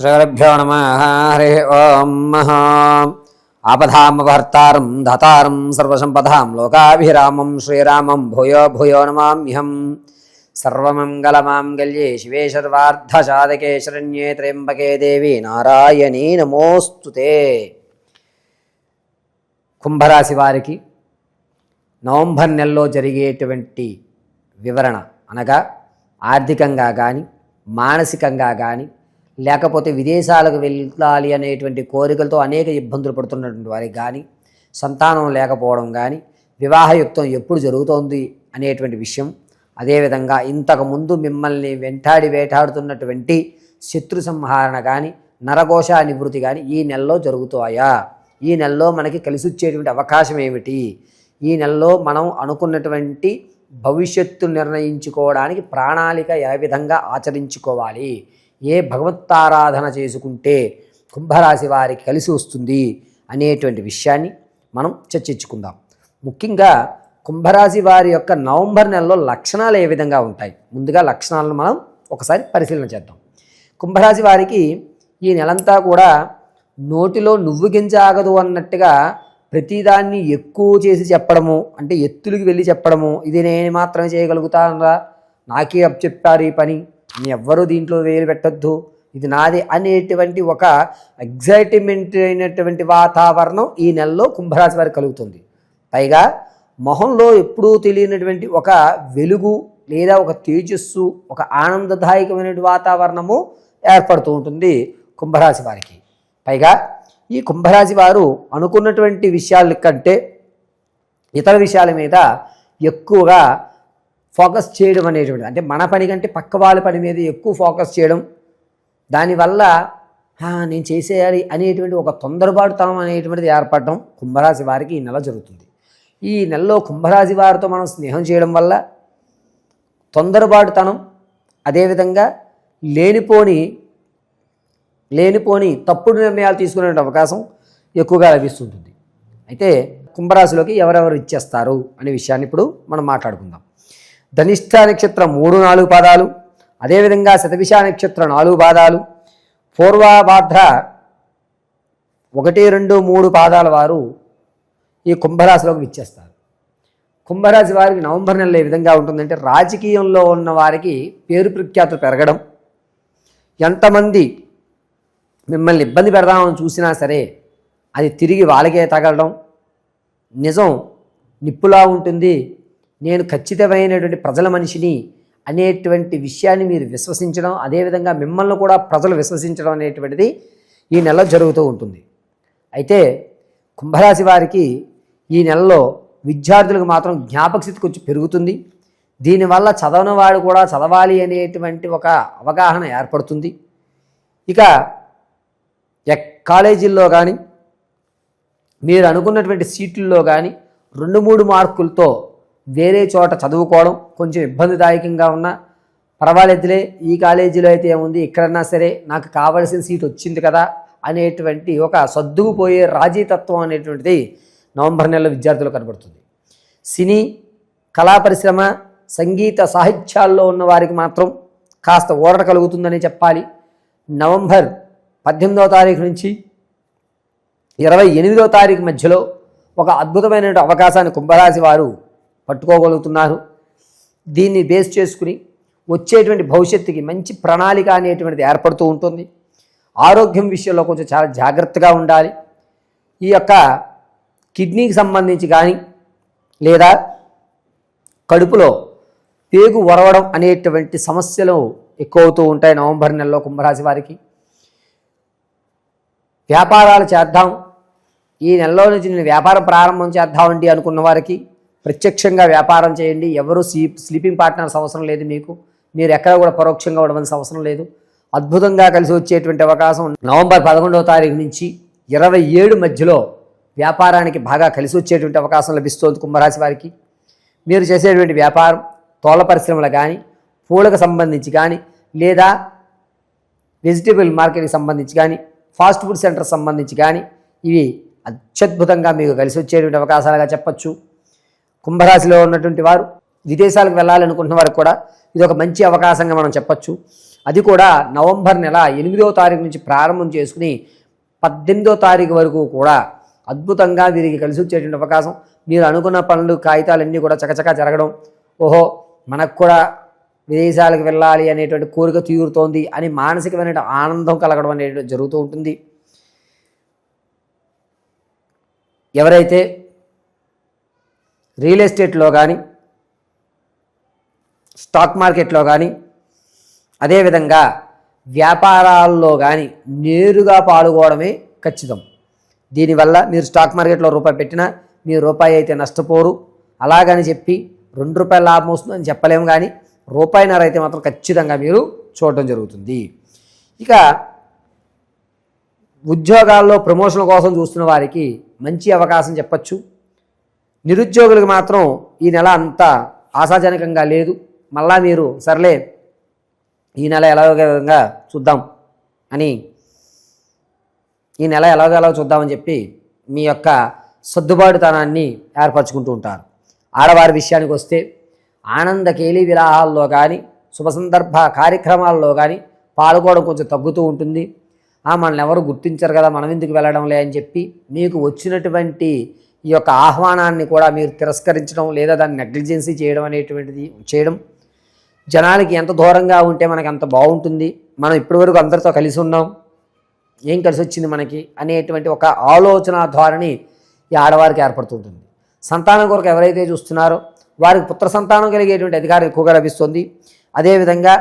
శ్రీగురుభ్యో నమ హరి ఓం మహా. ఆపదామభర్తారం ధాతారం సర్వసంపదాం లోకాభిరామం శ్రీరామం భూయో భూయో నమామ్యహం. సర్వమంగళమాంగళ్యే శివే సర్వార్ధసాధకే శరణ్యే త్ర్యంబకే దేవి నారాయణీ నమోస్తుతే కుంభరాశి వారికి నవంబర్ నెలలో జరిగేటువంటి వివరణ అనగా ఆర్థికంగా కానీ మానసికంగా కానీ లేకపోతే విదేశాలకు వెళ్ళాలి అనేటువంటి కోరికలతో అనేక ఇబ్బందులు పడుతున్నటువంటి వారికి కానీ సంతానం లేకపోవడం కానీ వివాహయుక్తం ఎప్పుడు జరుగుతోంది అనేటువంటి విషయం. అదేవిధంగా ఇంతకుముందు మిమ్మల్ని వెంటాడి వేటాడుతున్నటువంటి శత్రు సంహారణ కానీ నరఘోష నివృత్తి కానీ ఈ నెలలో జరుగుతాయా? ఈ నెలలో మనకి కలిసి వచ్చేటువంటి అవకాశం ఏమిటి? ఈ నెలలో మనం అనుకున్నటువంటి భవిష్యత్తు నిర్ణయించుకోవడానికి ప్రణాళిక ఏ విధంగా ఆచరించుకోవాలి? ఏ భగవత్తారాధన చేసుకుంటే కుంభరాశి వారికి కలిసి వస్తుంది అనేటువంటి విషయాన్ని మనం చర్చించుకుందాం. ముఖ్యంగా కుంభరాశి వారి యొక్క నవంబర్ నెలలో లక్షణాలు ఏ విధంగా ఉంటాయి? ముందుగా లక్షణాలను మనం ఒకసారి పరిశీలన చేద్దాం. కుంభరాశి వారికి ఈ నెలంతా కూడా నోటిలో నువ్వు గింజ ఆగదు అన్నట్టుగా ప్రతిదాన్ని ఎక్కువ చేసి చెప్పడము అంటే ఎత్తులకి వెళ్ళి చెప్పడము ఇది నేను మాత్రమే చేయగలుగుతానరా నాకే అప్ చెప్పారు ఈ పని నీ ఎవ్వరూ దీంట్లో వేలు పెట్టొద్దు. ఇది నాది అనేటువంటి ఒక ఎగ్జైట్మెంట్ అయినటువంటి వాతావరణం ఈ నెలలో కుంభరాశి వారికి కలుగుతుంది. పైగా మొహంలో ఎప్పుడూ తెలియనటువంటి ఒక వెలుగు లేదా ఒక తేజస్సు ఒక ఆనందదాయకమైనటువంటి వాతావరణము ఏర్పడుతూ ఉంటుంది కుంభరాశి వారికి. పైగా ఈ కుంభరాశి వారు అనుకున్నటువంటి విషయాల కంటే ఇతర విషయాల మీద ఎక్కువగా ఫోకస్ చేయడం అనేటువంటి అంటే మన పని కంటే పక్క వాళ్ళ పని మీద ఎక్కువ ఫోకస్ చేయడం. దానివల్ల నేను చేసేయాలి అనేటువంటి ఒక తొందరపాటుతనం అనేటువంటిది ఏర్పడటం కుంభరాశి వారికి ఈ నెల జరుగుతుంది. ఈ నెలలో కుంభరాశి వారితో మనం స్నేహం చేయడం వల్ల తొందరపాటుతనం అదేవిధంగా లేనిపోని లేనిపోని తప్పుడు నిర్ణయాలు తీసుకునే అవకాశం ఎక్కువగా లభిస్తుంటుంది. అయితే కుంభరాశిలోకి ఎవరెవరు ఇచ్చేస్తారు అనే విషయాన్ని ఇప్పుడు మనం మాట్లాడుకుందాం. ధనిష్ట నక్షత్రం మూడు నాలుగు పాదాలు అదేవిధంగా శతభిష నక్షత్రం నాలుగు పాదాలు. పూర్వభాద్ర ఒకటి రెండు మూడు పాదాల వారు ఈ కుంభరాశిలోకి విచ్చేస్తారు. కుంభరాశి వారికి నవంబర్ నెల ఏ విధంగా ఉంటుందంటే రాజకీయంలో ఉన్న వారికి పేరు ప్రఖ్యాతులు పెరగడం ఎంతమంది మిమ్మల్ని ఇబ్బంది పెడదామని చూసినా సరే అది తిరిగి వాళ్ళకే తగలడం నిజం నిప్పులా ఉంటుంది నేను ఖచ్చితమైనటువంటి ప్రజల మనిషిని అనేటువంటి విషయాన్ని మీరు విశ్వసించడం అదేవిధంగా మిమ్మల్ని కూడా ప్రజలు విశ్వసించడం అనేటువంటిది ఈ నెల జరుగుతూ ఉంటుంది. అయితే కుంభరాశి వారికి ఈ నెలలో విద్యార్థులకు మాత్రం జ్ఞాపక స్థితి కొంచెం పెరుగుతుంది. దీనివల్ల చదవని వాడు కూడా చదవాలి అనేటువంటి ఒక అవగాహన ఏర్పడుతుంది. ఇక కాలేజీల్లో కానీ మీరు అనుకున్నటువంటి సీట్లలో కానీ రెండు మూడు మార్కులతో వేరే చోట చదువుకోవడం కొంచెం ఇబ్బందిదాయకంగా ఉన్నా పర్వాలేదులే ఈ కాలేజీలో అయితే ఏముంది ఎక్కడన్నా సరే నాకు కావలసిన సీట్ వచ్చింది కదా అనేటువంటి ఒక సర్దుకుపోయే రాజీతత్వం అనేటువంటిది నవంబర్ నెలలో విద్యార్థులు కనబడుతుంది. సినీ కళా పరిశ్రమ సంగీత సాహిత్యాల్లో ఉన్న వారికి మాత్రం కాస్త ఓడట కలుగుతుందని చెప్పాలి. నవంబర్ పద్దెనిమిదవ తారీఖు నుంచి ఇరవై ఎనిమిదవ తారీఖు మధ్యలో ఒక అద్భుతమైన అవకాశాన్ని కుంభరాశి వారు పట్టుకోగలుగుతున్నారు. దీన్ని బేస్ చేసుకుని వచ్చేటువంటి భవిష్యత్తుకి మంచి ప్రణాళిక అనేటువంటిది ఏర్పడుతూ ఉంటుంది. ఆరోగ్యం విషయంలో కొంచెం చాలా జాగ్రత్తగా ఉండాలి. ఈ యొక్క కిడ్నీకి సంబంధించి కానీ లేదా కడుపులో పేగు ఒరవడం అనేటువంటి సమస్యలు ఎక్కువ అవుతూ ఉంటాయి నవంబర్ నెలలో కుంభరాశి వారికి. వ్యాపారాలు చేద్దాం. ఈ నెలలో నుంచి నేను వ్యాపారం ప్రారంభం చేద్దామండి అనుకున్న వారికి ప్రత్యక్షంగా వ్యాపారం చేయండి. ఎవరు స్లీప్ స్లీపింగ్ పార్ట్నర్స్ అవసరం లేదు మీకు. మీరు ఎక్కడ కూడా పరోక్షంగా ఉండవలసిన అవసరం లేదు. అద్భుతంగా కలిసి వచ్చేటువంటి అవకాశం నవంబర్ పదకొండవ తారీఖు నుంచి ఇరవై ఏడు మధ్యలో వ్యాపారానికి బాగా కలిసి వచ్చేటువంటి అవకాశం లభిస్తోంది కుంభరాశి వారికి. మీరు చేసేటువంటి వ్యాపారం తోల పరిశ్రమలు కానీ పూలకు సంబంధించి కానీ లేదా వెజిటేబుల్ మార్కెట్కి సంబంధించి కానీ ఫాస్ట్ ఫుడ్ సెంటర్ సంబంధించి కానీ ఇవి అత్యద్భుతంగా మీకు కలిసి వచ్చేటువంటి అవకాశాలుగా చెప్పచ్చు. కుంభరాశిలో ఉన్నటువంటి వారు విదేశాలకు వెళ్ళాలనుకుంటున్న వారికి కూడా ఇది ఒక మంచి అవకాశంగా మనం చెప్పచ్చు. అది కూడా నవంబర్ నెల ఎనిమిదో తారీఖు నుంచి ప్రారంభం చేసుకుని పద్దెనిమిదో తారీఖు వరకు కూడా అద్భుతంగా వీరికి కలిసి వచ్చేటువంటి అవకాశం. మీరు అనుకున్న పనులు కాగితాలన్నీ కూడా చకచకా జరగడం ఓహో మనకు కూడా విదేశాలకు వెళ్ళాలి అనేటువంటి కోరిక తీరుతోంది అని మానసికమైన ఆనందం కలగడం అనేటువంటి జరుగుతూ ఉంటుంది. ఎవరైతే రియల్ ఎస్టేట్లో కానీ స్టాక్ మార్కెట్లో కానీ అదేవిధంగా వ్యాపారాల్లో కానీ నేరుగా పాల్గొనడమే ఖచ్చితం. దీనివల్ల మీరు స్టాక్ మార్కెట్లో రూపాయి పెట్టినా మీ రూపాయి అయితే నష్టపోరు. అలాగని చెప్పి రెండు రూపాయల లాభం వస్తుందని చెప్పలేము కానీ రూపాయిన్నర అయితే మాత్రం ఖచ్చితంగా మీరు చూడటం జరుగుతుంది. ఇక ఉద్యోగాల్లో ప్రమోషన్ కోసం చూస్తున్న వారికి మంచి అవకాశం చెప్పచ్చు. నిరుద్యోగులకు మాత్రం ఈ నెల అంత ఆశాజనకంగా లేదు. మళ్ళా మీరు సర్లే ఈ నెల ఎలాగో విధంగా చూద్దాం అని ఈ నెల ఎలాగోలా చూద్దామని చెప్పి మీ యొక్క సర్దుబాటుతనాన్ని ఏర్పరచుకుంటూ ఉంటారు. ఆడవారి విషయానికి వస్తే ఆనంద విలాహాల్లో కానీ శుభ సందర్భ కార్యక్రమాల్లో కానీ పాల్గొనడం కొంచెం తగ్గుతూ ఉంటుంది. ఆ మనల్ని ఎవరు గుర్తించరు కదా మనం ఎందుకు వెళ్ళడంలే అని చెప్పి మీకు వచ్చినటువంటి ఈ యొక్క ఆహ్వానాన్ని కూడా మీరు తిరస్కరించడం లేదా దాన్ని నెగ్లిజెన్సీ చేయడం అనేటువంటిది చేయడం. జనాలకి ఎంత దూరంగా ఉంటే మనకి అంత బాగుంటుంది. మనం ఇప్పటివరకు అందరితో కలిసి ఉన్నాం. ఏం కలిసి వచ్చింది మనకి అనేటువంటి ఒక ఆలోచన ధోరణి ఈ ఆడవారికి ఏర్పడుతుంటుంది. సంతానం కొరకు ఎవరైతే చూస్తున్నారో వారికి పుత్ర సంతానం కలిగేటువంటి అధికారం ఎక్కువగా లభిస్తుంది. అదేవిధంగా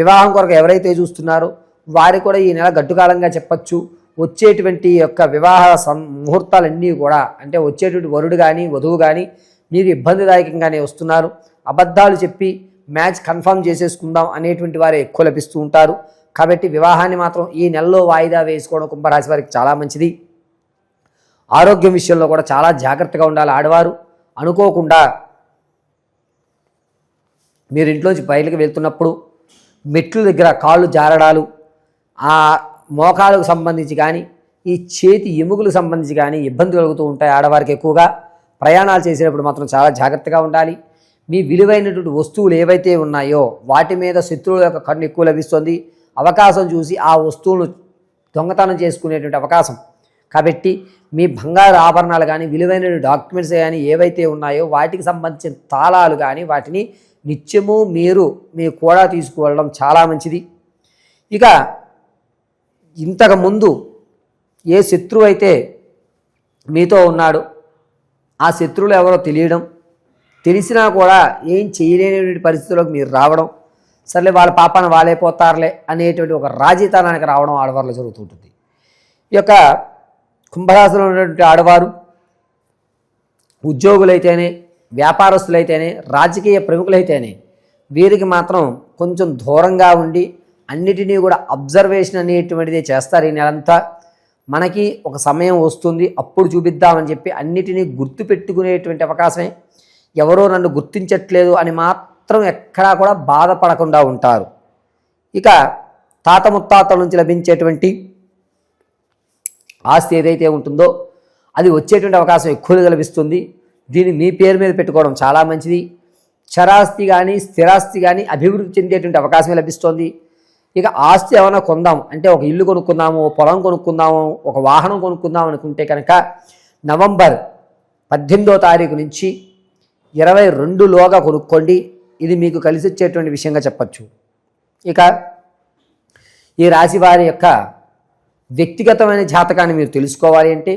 వివాహం కొరకు ఎవరైతే చూస్తున్నారో వారికి కూడా ఈ నెల గట్టుకాలంగా చెప్పచ్చు. వచ్చేటువంటి యొక్క వివాహ సం ముహూర్తాలన్నీ కూడా అంటే వచ్చేటువంటి వరుడు కానీ వధువు కానీ మీరు ఇబ్బందిదాయకంగానే వస్తున్నారు. అబద్ధాలు చెప్పి మ్యాచ్ కన్ఫర్మ్ చేసేసుకుందాం అనేటువంటి వారే ఎక్కువ లభిస్తూ ఉంటారు. కాబట్టి వివాహాన్ని మాత్రం ఈ నెలలో వాయిదా వేసుకోవడం కుంభరాశి వారికి చాలా మంచిది. ఆరోగ్యం విషయంలో కూడా చాలా జాగ్రత్తగా ఉండాలి ఆడవారు. అనుకోకుండా మీరు ఇంట్లోంచి బయటకు వెళ్తున్నప్పుడు మెట్ల దగ్గర కాళ్ళు జారడాలు ఆ మోకాలకు సంబంధించి కానీ ఈ చేతి ఎముకలకు సంబంధించి కానీ ఇబ్బంది కలుగుతూ ఉంటాయి ఆడవారికి ఎక్కువగా. ప్రయాణాలు చేసేటప్పుడు మాత్రం చాలా జాగ్రత్తగా ఉండాలి. మీ విలువైనటువంటి వస్తువులు ఏవైతే ఉన్నాయో వాటి మీద శత్రువుల యొక్క కన్ను ఎక్కువ లభిస్తుంది. అవకాశం చూసి ఆ వస్తువులను దొంగతనం చేసుకునేటువంటి అవకాశం. కాబట్టి మీ బంగారు ఆభరణాలు కానీ విలువైన డాక్యుమెంట్స్ కానీ ఏవైతే ఉన్నాయో వాటికి సంబంధించిన తాళాలు కానీ వాటిని నిత్యము మీరు మీ కూడా తీసుకువెళ్ళడం చాలా మంచిది. ఇక ఇంతకుముందు ఏ శత్రువు అయితే మీతో ఉన్నాడు ఆ శత్రువులు ఎవరో తెలియడం తెలిసినా కూడా ఏం చేయలేని పరిస్థితుల్లోకి మీరు రావడం సర్లే వాళ్ళ పాపాన వాళ్ళే పోతారులే అనేటువంటి ఒక రాజీతనానికి రావడం ఆడవారిలో జరుగుతుంటుంది. ఈ యొక్క కుంభరాశిలో ఉన్నటువంటి ఆడవారు ఉద్యోగులైతేనే వ్యాపారస్తులైతేనే రాజకీయ ప్రముఖులైతేనే వీరికి మాత్రం కొంచెం దూరంగా ఉండి అన్నిటినీ కూడా అబ్జర్వేషన్ అనేటువంటిది చేస్తారు ఈ నెలంతా. మనకి ఒక సమయం వస్తుంది అప్పుడు చూపిద్దామని చెప్పి అన్నిటినీ గుర్తు పెట్టుకునేటువంటి అవకాశమే. ఎవరో నన్ను గుర్తించట్లేదు అని మాత్రం ఎక్కడా కూడా బాధపడకుండా ఉంటారు. ఇక తాత ముత్తాతల నుంచి లభించేటువంటి ఆస్తి ఏదైతే ఉంటుందో అది వచ్చేటువంటి అవకాశం ఎక్కువగా లభిస్తుంది. దీన్ని మీ పేరు మీద పెట్టుకోవడం చాలా మంచిది. చరాస్తి కానీ స్థిరాస్తి కానీ అభివృద్ధి చెందేటువంటి అవకాశమే లభిస్తుంది. ఇక ఆస్తి ఏమైనా కొందాం అంటే ఒక ఇల్లు కొనుక్కుందాము పొలం కొనుక్కుందాము ఒక వాహనం కొనుక్కుందాం అనుకుంటే కనుక నవంబర్ పద్దెనిమిదో తారీఖు నుంచి ఇరవై రెండులోగా కొనుక్కోండి. ఇది మీకు కలిసి వచ్చేటువంటి విషయంగా చెప్పచ్చు. ఇక ఈ రాశి వారి యొక్క వ్యక్తిగతమైన జాతకాన్ని మీరు తెలుసుకోవాలి అంటే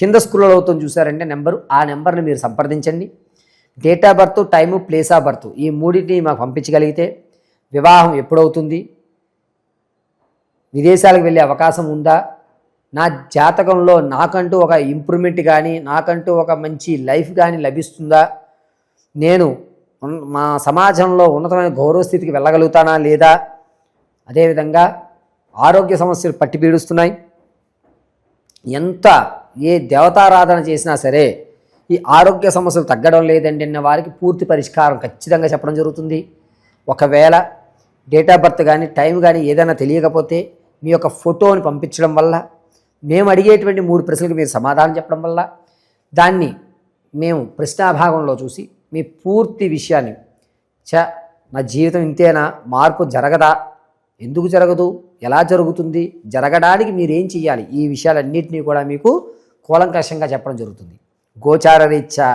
కింద స్క్రోల్ అవుతుంది చూసారంటే నెంబరు ఆ నెంబర్ని మీరు సంప్రదించండి. Date of birth time place of birth ఈ మూడింటిని మాకు పంపించగలిగితే వివాహం ఎప్పుడవుతుంది? విదేశాలకు వెళ్ళే అవకాశం ఉందా? నా జాతకంలో నాకంటూ ఒక ఇంప్రూవ్మెంట్ కానీ నాకంటూ ఒక మంచి లైఫ్ కానీ లభిస్తుందా? నేను మా సమాజంలో ఉన్నతమైన గౌరవ స్థితికి వెళ్ళగలుగుతానా లేదా? అదేవిధంగా ఆరోగ్య సమస్యలు పట్టిపీడుస్తున్నాయి ఎంత ఏ దేవతారాధన చేసినా సరే ఈ ఆరోగ్య సమస్యలు తగ్గడం లేదండి అన్న వారికి పూర్తి పరిష్కారం ఖచ్చితంగా చెప్పడం జరుగుతుంది. ఒకవేళ డేట్ ఆఫ్ బర్త్ కానీ టైం కానీ ఏదైనా తెలియకపోతే మీ యొక్క ఫోటోని పంపించడం వల్ల మేము అడిగేటువంటి మూడు ప్రశ్నలకు మీరు సమాధానం చెప్పడం వల్ల దాన్ని మేము ప్రశ్నాభాగంలో చూసి మీ పూర్తి విషయాన్ని చ నా జీవితం ఇంతేనా మార్పు జరగదా ఎందుకు జరగదు ఎలా జరుగుతుంది జరగడానికి మీరేం చేయాలి ఈ విషయాలన్నింటినీ కూడా మీకు కూలంకషంగా చెప్పడం జరుగుతుంది. గోచార రీత్యా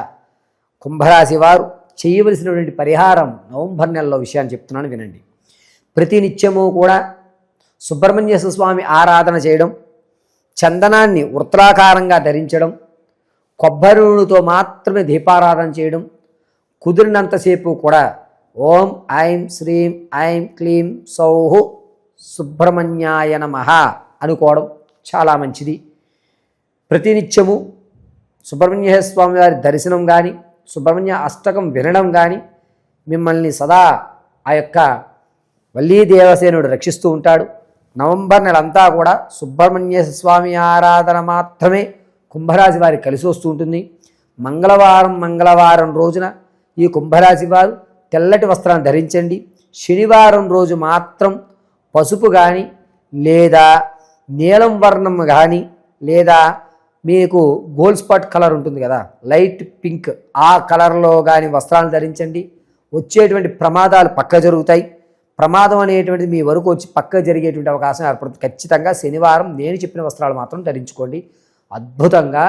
కుంభరాశి వారు చేయవలసినటువంటి పరిహారం నవంబర్ నెలలో విషయాన్ని చెప్తున్నాను వినండి. ప్రతి నిత్యము కూడా సుబ్రహ్మణ్య స్వామి ఆరాధన చేయడం చందనాన్ని వృత్రాకారంగా ధరించడం కొబ్బరి నూనెతో మాత్రమే దీపారాధన చేయడం కుదిరినంతసేపు కూడా ఓం ఐం శ్రీం ఐం క్లీం సౌహు సుబ్రహ్మణ్యాయ నమ అనుకోవడం చాలా మంచిది. ప్రతినిత్యము సుబ్రహ్మణ్య స్వామి వారి దర్శనం కానీ సుబ్రహ్మణ్య అష్టకం వినడం కానీ మిమ్మల్ని సదా ఆ యొక్క వల్లీ దేవసేనుడు రక్షిస్తూ ఉంటాడు. నవంబర్ నెలంతా కూడా సుబ్రహ్మణ్య స్వామి ఆరాధన మాత్రమే కుంభరాశి వారికి కలిసి వస్తూ ఉంటుంది. మంగళవారం మంగళవారం రోజున ఈ కుంభరాశి వారు తెల్లటి వస్త్రాన్ని ధరించండి. శనివారం రోజు మాత్రం పసుపు కానీ లేదా నీలం వర్ణం కానీ లేదా మీకు గోల్డ్ స్పాట్ కలర్ ఉంటుంది కదా లైట్ పింక్ ఆ కలర్లో కానీ వస్త్రాలను ధరించండి. వచ్చేటువంటి ప్రమాదాలు పక్క జరుగుతాయి. ప్రమాదం అనేటువంటిది మీ వరకు వచ్చి పక్క జరిగేటువంటి అవకాశం ఏర్పడుతుంది. ఖచ్చితంగా శనివారం నేను చెప్పిన వస్త్రాలు మాత్రం ధరించుకోండి. అద్భుతంగా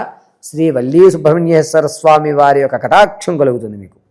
శ్రీ వల్లీ సుబ్రహ్మణ్యేశ్వర స్వామి వారి యొక్క కటాక్షం కలుగుతుంది మీకు.